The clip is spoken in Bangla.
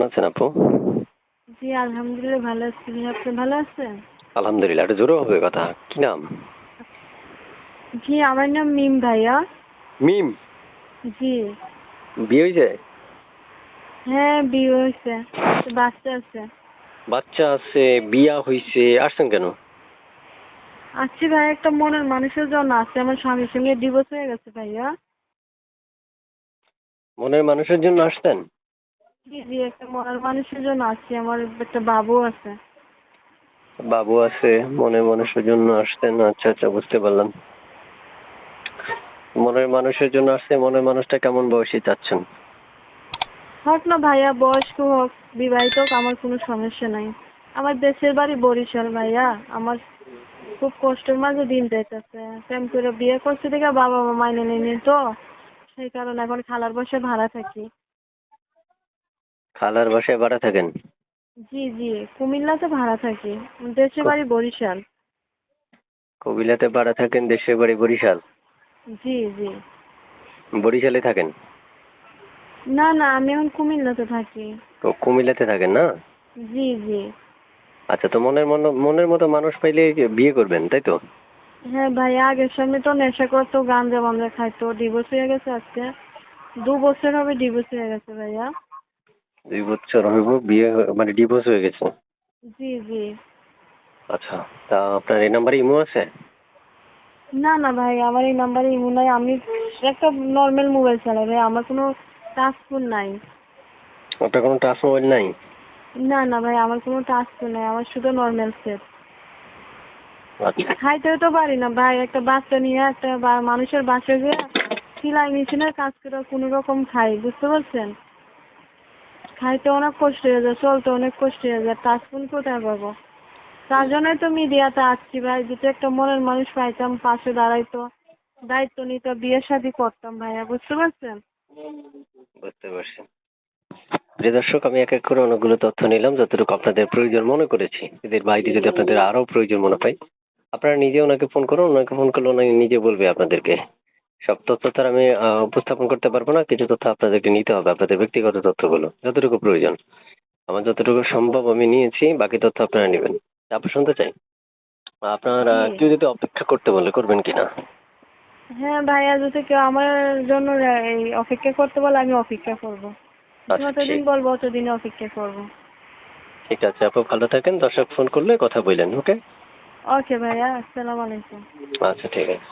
কেমন আছেন আপু? জি আলহামদুলিল্লাহ ভালো আছি। আপনি ভালো আছেন? আলহামদুলিল্লাহ একটু জোরে হবে কথা। কি নাম? জি আমার নাম মিম ভাইয়া। মিম? জি। বিয়ে হয়েছে হ্যাঁ বিয়ে হয়েছে বাচ্চা আছে। বাচ্চা আছে বিয়া হয়েছে আসছেন কেন? আছি ভাই একটা মনের মানুষের জন্য আছে আমার স্বামীর সঙ্গে ডিভোর্স হয়ে গেছে ভাইয়া। মনের মানুষের জন্য আসতেন? জি জি একটা মনের মানুষের জন্য আছি আমার একটা বাবু আছে। বাবু আছে মনের মানুষের জন্য আচ্ছা আচ্ছা বুঝতে পারলাম। মনের মানুষের জন্য আসছে মনের মানুষটা কেমন বয়সী চাচ্ছেন? হোক না ভাইয়া বয়স্ক হোক বিবাহিত হোক আমার কোনো সমস্যা নাই। আমার দেশের বাড়ি বরিশাল ভাইয়া আমার খুব কষ্টের মাঝে দিন যাইতেছে। প্রেম করে বিয়ে করছে দেখে বাবা মা মাইনে নেয়নি তো সেই কারণে এখন খালার বসে ভাড়া থাকি। খালার বাসায় ভাড়া থাকেন? জি জি। কুমিল্লাতে ভাড়া থাকি। দেশের বাড়ি বরিশাল। কুমিল্লাতে ভাড়া থাকেন দেশের বাড়ি বরিশাল? জি জি। বরিশালে থাকেন? না না আমি এখন কুমিল্লাতে থাকি। তো কুমিল্লাতে থাকেন না? জি জি। আচ্ছা তো মনের মন মনের মতো মানুষ পাইলে বিয়ে করবেন তাই তো? হ্যাঁ ভাই আগের সামনে তো নেশা করতো গাঞ্জা বাঞ্জা খাইতো ডিভোর্স হয়ে গেছে আজকে। দু বছর হবে ডিভোর্স হয়ে গেছে ভাইয়া। দুই বছর হইব বিয়ে হয়ে- মানে ডিভোর্স হয়ে গেছে। জি জি। আচ্ছা তা আপনার এই নাম্বারে ইমো আছে? না না ভাই আমার এই নাম্বারে ইমো নাই। আমি একটা নর্মাল মোবাইল চালাই ভাই আমার কোনো টাচ ফোন নাই। আপনার কোনো টাচ মোবাইল নাই? না না ভাই আমার কোনো টাচ ফোন নাই আমার শুধু নর্মাল সেট আচ্ছা। খাইতেও তো পারি না ভাই একটা বাচ্চা নিয়ে একটা বা- মানুষের বাসায় গিয়ে সেলাই মেশিনের কাজ করে কোনো রকম খাই বুঝতে পারছেন? খাইতে অনেক কষ্ট হয়ে যায়, চলতে অনেক কষ্ট হয়ে যায় টাচ কোথায় পাবো? তার জন্যই তো মিডিয়াতে আসছি ভাই যদি একটা মনের মানুষ পাইতাম, পাশে দাঁড়াইতো, দায়িত্ব নিত, বিয়ে শাদি করতাম ভাইয়া, বুঝতে পারছেন? বুঝতে পারছি। প্রিয় দর্শক, আমি এক এক করে অনেকগুলো তথ্য নিলাম, যতটুকু আপনাদের প্রয়োজন মনে করেছি। এদের বাইরে যদি আপনাদের আরও প্রয়োজন মনে পাই আপনারা নিজে ওনাকে ফোন করুন, ওনাকে ফোন করলে উনি নিজে বলবে আপনাদেরকে। সব তথ্য তো আর আমি উপস্থাপন করতে পারব না। কিছু তথ্য আপনাদেরকে নিতে হবে আপনাদের ব্যক্তিগত তথ্যগুলো যতটুকু প্রয়োজন। আমার যতটুকু সম্ভব আমি নিয়েছি বাকি তথ্য আপনারা নেবেন। তারপর শুনতে চাই? আপনার কেউ যদি অপেক্ষা করতে বলে করবেন কিনা হ্যাঁ ভাইয়া যদি কেউ আমার জন্য এই অপেক্ষা করতে বলে আমি অপেক্ষা করব। আচ্ছা, যতদিন। বলব ততদিনে অপেক্ষা করব। ঠিক আছে আপু ভালো থাকেন। দর্শক ফোন করলে কথা বললেন ওকে? ওকে ভাইয়া আসসালামু আলাইকুম। আচ্ছা ঠিক আছে।